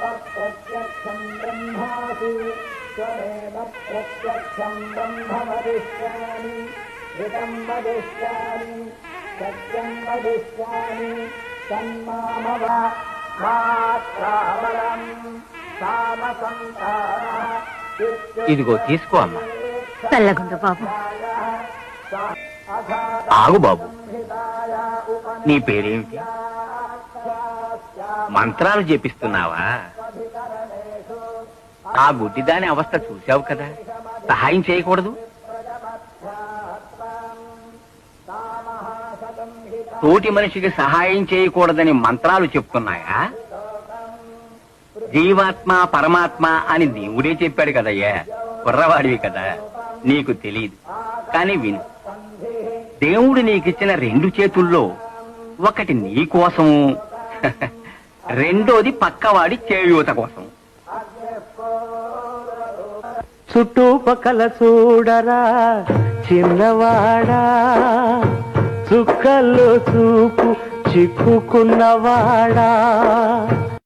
ప్రత్యక్షం బ్రహ్మాసి త్వమేవ ప్రత్యక్షం బ్రహ్మ వదిష్యామి హితం వదిష్యామి సత్యం వదిష్యామి తన్మామవ మాత్రాబలం సామసంతాన ఇదిగో తీసుకో అమ్మా. చల్లగుండు బాబు? ఆగు బాబు. నీ పేరేమిటి? మంత్రాలు చేపిస్తున్నావా ఆ గుడ్డిదాని అవస్థ చూశావు కదా? సహాయం చేయకూడదు? తోటి మనిషికి సహాయం చేయకూడదని మంత్రాలు చెప్తున్నాయా? జీవాత్మ పరమాత్మ అని దేవుడే చెప్పాడు కదయ్యా. కుర్రవాడివి కదా. నీకు తెలియదు కానీ విను. దేవుడు నీకిచ్చిన రెండు చేతుల్లో ఒకటి నీ కోసము. రెండోది పక్కవాడి చేయూత కోసం. చుట్టుపక్కల చూడరా చిన్నవాడా చుక్కల్లో చూపు చిక్కుకున్నవాడా.